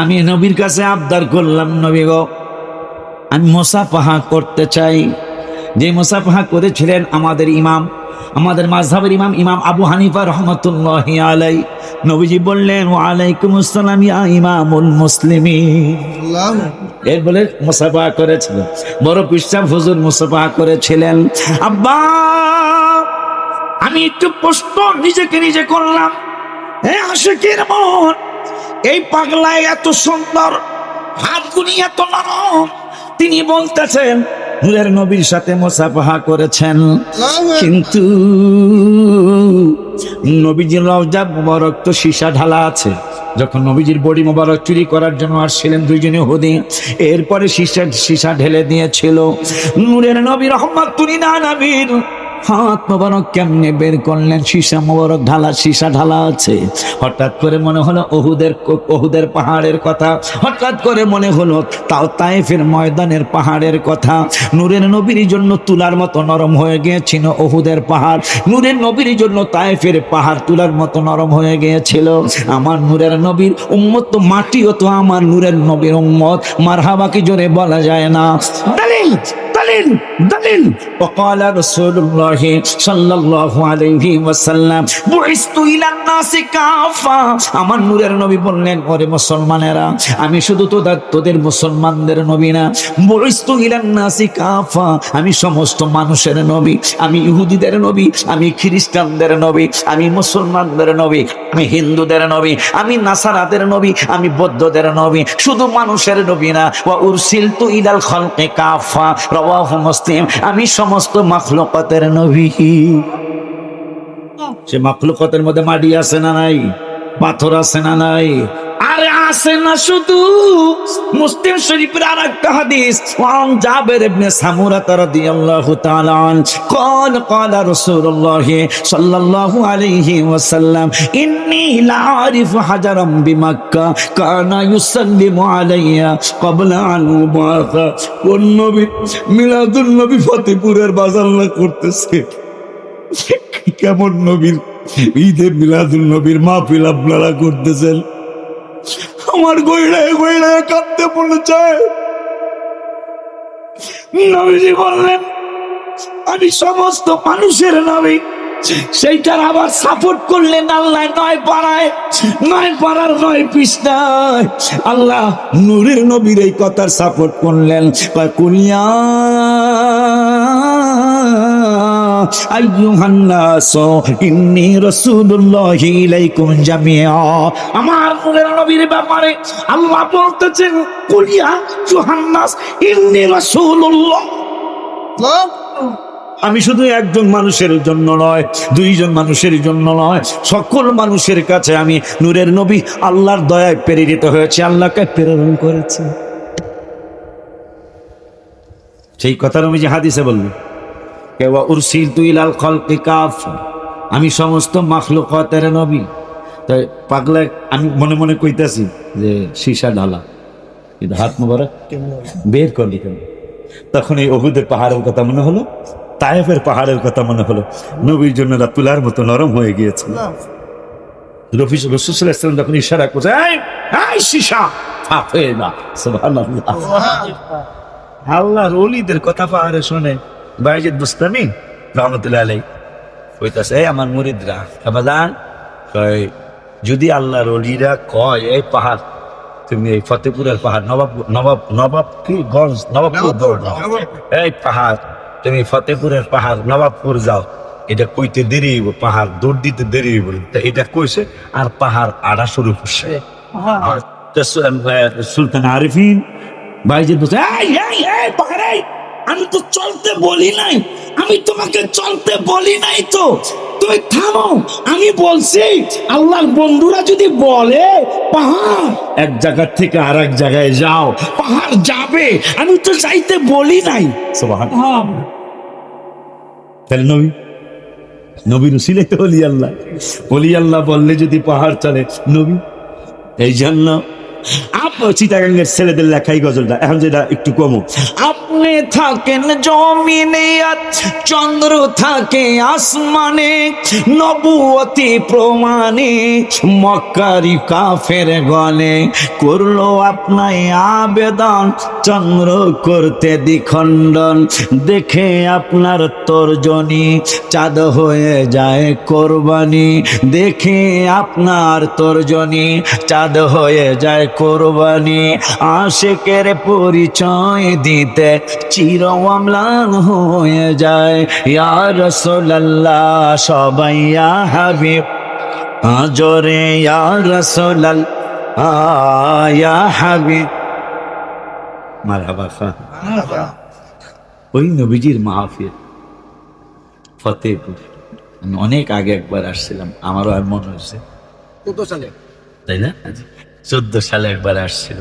আমি নবীর কাছে আবদার করলাম নবী গো আমি মোসাফাহা করতে চাই। যে মোসাফাহা করেছিলেন আমাদের ইমাম আমাদের মাঝহাবের ইমাম ইমাম আবু হানিফা রহমতুল্লাহ আলাই নবীজি বললেন ও আলাইকুম আসসালাম ইয়া ইমামুল মুসলিমিন। এর বলে মুসাফা করেছিলেন। বড় পিসাব হুজুর মুসাফা করেছিলেন। আব্বা আমি একটু প্রশ্ন নিজেকে নিজে করলাম। হে আশিকের মন এই পাগলায় এত সুন্দর হাতগুলি এত নরম। তিনি বলতেছেন নূরের নবীর সাথে মোসাফাহা করেছেন। কিন্তু নবীজির রওজা মোবারক তো সীসা ঢালা আছে। যখন নবীজির বডি মোবারক চুরি করার জন্য আসছিলেন দুইজনে হুদি এরপরে সীসা সীসা ঢেলে দিয়েছিল। নূরের নবী রহমত তুনি না নবীর হাত মোবারক কেমনে বের করলেন? সীসা মোবারক ঢালা, সীসা ঢালা আছে। হঠাৎ করে মনে হলো ওহুদের ওহুদের পাহাড়ের কথা। হঠাৎ করে মনে হলো তাও তাইফের ময়দানের পাহাড়ের কথা। নূরের নবীর জন্য তুলার মতো নরম হয়ে গিয়েছিল ওহুদের পাহাড়। নূরের নবীর জন্য তাইফের পাহাড় তুলার মতো নরম হয়ে গিয়েছিল। আমার নূরের নবীর উম্মত তো মাটিও তো আমার নূরের নবীর উম্মত। মারহাবাকে জোরে বলা যায় না? দলিল দলিল দলিল وقال رسول الله صلى الله عليه وسلم بعثت الى الناس كافة আমার নূরের নবী বললেন ওরে মুসলমানেরা আমি শুধু তোদের তোদের মুসলমানদের নবী না বরিস্তু ইলান নাসি কাফা আমি সমস্ত মানুষের নবী আমি ইহুদিদের নবী আমি খ্রিস্টানদের নবী আমি মুসলমানদের নবী আমি হিন্দুদের নবী আমি নাসারাদের নবী আমি বৌদ্ধদের নবী শুধু মানুষের নবী না ওয়া উরসিলতু ইলাল খালকি কাফা রাওয়াহু মুসলিম আমি সমস্ত মাখলুকাতের নবী। সে মাখলুকাতের মধ্যে মাটি আছে না নাই? পাথর আছে না নাই? আরে আছে না শুধু মুসলিম শরীফের আর একটা হাদিস ওয়ান জাবের ইবনে সামুরা রাদিয়াল্লাহু তাআলা আন قال قال رسول الله صلى الله عليه وسلم إني لعارف حجرا بمكة كان يسلم علي قبل أن أبعث والنبي মিলাদুন নবী ফতেপুরের বাজার না করতেছে কেমন নবীর ঈদে মিলাদুল নবীর মাহফিল আপনারা করতেছেন আমার গইড়ায় গইড়ায় কাঁদতে চায় নবীজি বললেন, আমি সমস্ত মানুষের নবী, সেইটার আবার সাপোর্ট করলেন আল্লাহ নয় পাড়ায়, নয় পাড়ার নয় পৃষ্ঠায়। আল্লাহ নূরের নবীর এই কথার সাপোর্ট করলেন। কুলিয়া আমি শুধু একজন মানুষের জন্য নয়, দুইজন মানুষের জন্য নয়, সকল মানুষের কাছে আমি নূরের নবী আল্লাহর দয়ায় প্রেরিত হয়েছে, আল্লাহকে প্রেরণ করেছে। সেই কথার আমি যে হাদিসে বলল কেউ উরসিল তুই খলকে কাফ আমি সমস্ত মাখলুকাতের নবী। তাই পাগলা আমি মনে মনে কইতাছি যে সীসা ঢালা। কিন্তু হাত মোবারক। বের করলি কেন? তখন এই অহুদের পাহাড়ের কথা মনে হলো? তায়েফের পাহাড়ের কথা মনে হলো? নবীর জন্য তুলার মতো নরম হয়ে গিয়েছিল রফিস রসুল ইসলাম যখন ইশারা করছে এই এই সীসা! ফাফে না সুবহানাল্লাহ। আল্লাহর ওলিদের কথা পাহাড়ে শোনে। বাইজিদ বুস্তামি রহমতুল্লাহ আলাই কইতাছে এই আমার মুরিদরা আবাদান কয় যদি আল্লাহর ওলিরা কয় এই পাহাড় তুমি এই ফতেপুরের পাহাড় নবাব নবাব নবাব কি গঞ্জ নবাবপুর এই পাহাড় তুমি ফতেপুরের পাহাড় নবাবপুর যাও এটা কইতে দেরি হইব পাহাড় দৌড় দিতে দেরি হইব এটা কইছে আর পাহাড় আড়া শুরু করছে সুলতান আরিফিন ভাইজি বলছে এই এই এই পাহাড় আমি তো চলতে বলি নাই। আমি তোমাকে চলতে বলি নাই তো। তুমি থামো আমি বলছি আল্লাহর বন্ধুরা যদি বলে পাহাড় এক জায়গা থেকে আর এক জায়গায় যাও পাহাড় যাবে আমি তো যাইতে বলি নাই। তাহলে নবী নবীর উসিলে তো অলি আল্লাহ। অলি আল্লাহ বললে যদি পাহাড় চলে নবী এই জন্য ছেলেদের লেখাই গজলটা। এখন যেটা একটু কমো। আপনি থাকেন জমিনে, চন্দ্র থাকে আসমানে, নবুয়তি প্রমাণে, মক্কারি কাফের গলে। করল আপনায় আবেদন, চন্দ্র করতে দ্বিখণ্ডন। দেখে আপনার তর্জনী, চাঁদ হয়ে যায় কোরবানি। দেখে আপনার তর্জনী, চাঁদ হয়ে যায় কোরবানি। আশেকের পরিচয় দিতে চির অম্লান হয়ে যায়। ইয়া রসোল্লাহ সবাই হাবিব। আজরে ইয়া রসোল্লাল ইয়া হাবিব। মারহাবা খান। ওই নবীজির মাহফিল ফতেপুর আমি অনেক আগে একবার আসছিলাম আমারও আর মনে হয়েছে। কত সালে? তাই না? চোদ্দ সালে একবার আসছিল।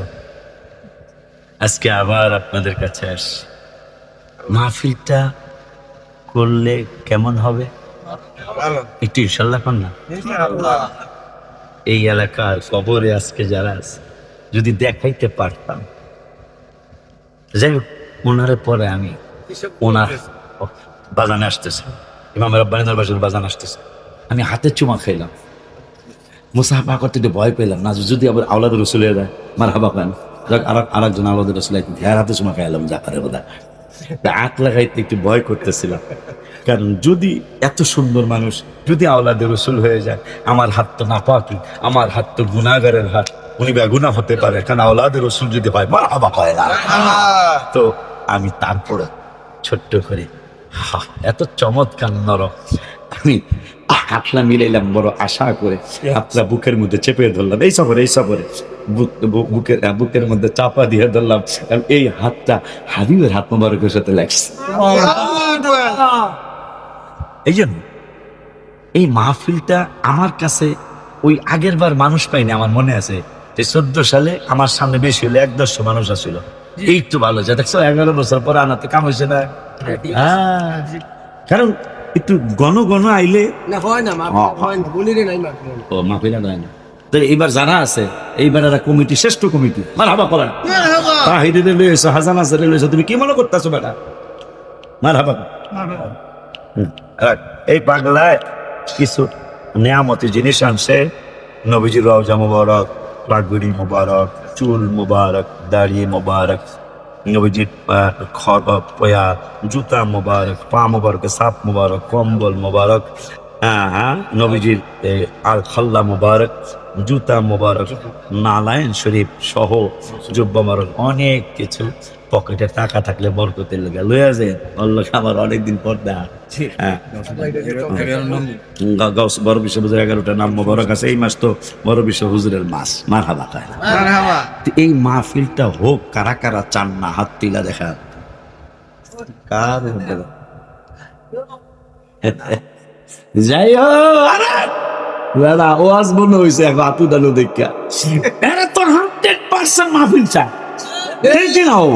আজকে আবার আপনাদের কাছে আসছি। মাহফিলটা করলে কেমন হবে? একটু ইনশাল্লাহ কর না। এই এলাকার কবরে আজকে যারা আছে যদি দেখাইতে পারতাম। যাই হোক ওনার পরে আমি ওনার বাজানে আসতেছে। ইমাম রব্বানি দরবারের বাজান আসতেছে। আমি হাতে চুমা খাইলাম। মুসাফা করতে একটু ভয় পেলাম। না যদি আবার আওলাদ রসুল যায় মার হাবা খান আর আর একজন আওলাদ রসুল হ্যাঁ হাতে চুমা খাইলাম, জাকারে বোধা আট লাগাইতে একটু ভয় করতেছিলাম। কারণ যদি এত সুন্দর মানুষ যদি আওলাদের রসুল হয়ে যায়, আমার হাত তো না নাপাকি, আমার হাত তো গুনাগারের হাত। উনি বেগুনা হতে পারে, কারণ আওলাদের রসুল যদি হয় মার হাবা হয় না। তো আমি তারপরে ছোট্ট করে এত চমৎকার নরম আমি হাতলা মিলাইলাম বড় আশা করে। হাতলা বুকের মধ্যে চেপে ধরলাম এই সফরে এই সফরে। বুকের বুকের মধ্যে চাপা দিয়ে ধরলাম কারণ এই হাতটা হাবিবের হাত মোবারকের সাথে লাগছে। এই জন্য এই মাহফিলটা আমার কাছে ওই আগের বার মানুষ পাইনি আমার মনে আছে যে চোদ্দ সালে আমার সামনে বেশি হলে এক দশশো মানুষ আসছিল এই তো ভালো যা দেখছ এগারো বছর পরে আনাতে কাম হয়েছে না? হ্যাঁ। কারণ একটু ঘন ঘন আইলে না হয় না হ্যাঁ। বলি রে নাই ও মাহফিলা না। তো এইবার যারা আছে এইবার এরা কমিটি শ্রেষ্ঠ কমিটি। মার হাবা করেন তাহিদে লইছো হাসান আছে লইছো তুমি কি মনে করতেছো বেটা? মার হাবা এই পাগলায় কিছু নিয়ামতি জিনিস আনছে। নবীজির রওজা মুবারক পাগড়ি মুবারক চুল মুবারক দাড়ি মুবারক। নবীজির খর পয়া জুতা মোবারক পা মোবারক সাপ মোবারক কম্বল মোবারক হ্যাঁ হ্যাঁ নবীজির আল খাল্লা মোবারক জুতা মোবারক নালায়ন শরীফ সহ জুব্বা মুবারক অনেক কিছু। পকেটে টাকা থাকলে বরকতের লেগে লইয়া অল্লাহ আমার অনেকদিন পর দেখা। হ্যাঁ। গা- বড় বিশ্ব হুজুর এগারোটা নাম মোবারক আছে। এই মাস তো বড় বিশ্ব হুজুরের মাস। মার হাবা এই মাহফিলটা হোক কারা কারা চান না হাত তিলা দেখা। কার যাই হোক আরে! দাদা ওয়াজ মনে হয়েছে এখন আপু দালু দেখা এরা হান্ড্রেড পার্সেন্ট মাহফিল চায়। দেখি নাও।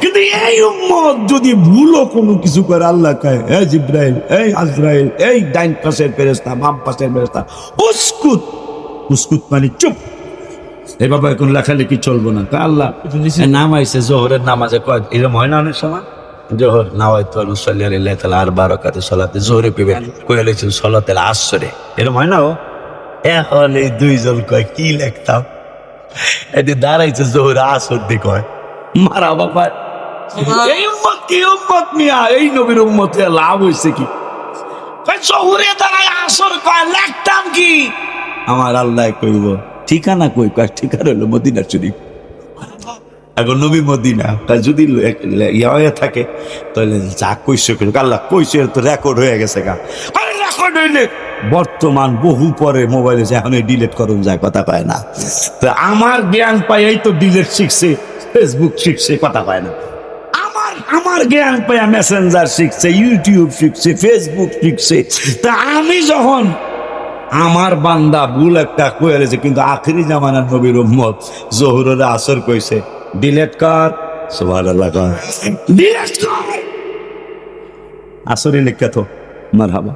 কিন্তু এই উম্মত যদি ভুলও কোনো কিছু করে আল্লাহ কয় এই জিব্রাইল এই আজরাইল এই ডাইন পাশের ফেরেস্তা বাম পাশের ফেরেস্তা উস্কুত। উস্কুত মানে চুপ। এই বাবা এখন লেখালেখি চলবো না। তা আল্লাহ নাম আইসে জোহরের নামাজে কয় এরকম হয় না অনেক সময়? জোহর নাওয়াই তো নুসাল্লি আলিল্লাহ তালা আর বারো কাতে সলাতে। জোহরে পেবে কয়ে লেছেন সলাতে আসরে। এরকম হয় না ও? এখন এই দুইজন কয় কি লেখতাম? এতে দাঁড়াইছে জোহর আসর কয় মারা বাবা। এই উম্মত কি উম্মত মিয়া? এই নবীর উম্মতে লাভ হইছে কি? জোহরে দাঁড়ায় আসর কয় লেখতাম কি? আমার আল্লাহ কইব ঠিকানা কই? কয় ঠিকানা হলো মদিনা শরীফ। এখন নবী মদিনা তা যদি ইয়া হয়ে থাকে তাহলে যা কইছে আল্লাহ কইছে তো রেকর্ড হয়ে গেছে গা। রেকর্ড হইলে বর্তমান বহু পরে মোবাইলে এখন ডিলিট করুন যায়, কথা কয় না। তো আমার জ্ঞান পাই এই তো ডিলেট শিখছে ফেসবুক শিখছে, কথা কয় না। আমার আমার জ্ঞান পাইয়া মেসেঞ্জার শিখছে ইউটিউব শিখছে ফেসবুক শিখছে। তা আমি যখন, আমার বান্দা ভুল একটা কয়ে রয়েছে কিন্তু আখেরি জামানার নবীর উম্মত জহুরের আসর কইছে ডিলেট কর। সুবহানাল্লাহ কর ডিলেট কর। আসরে লিখা তো মারহাবা।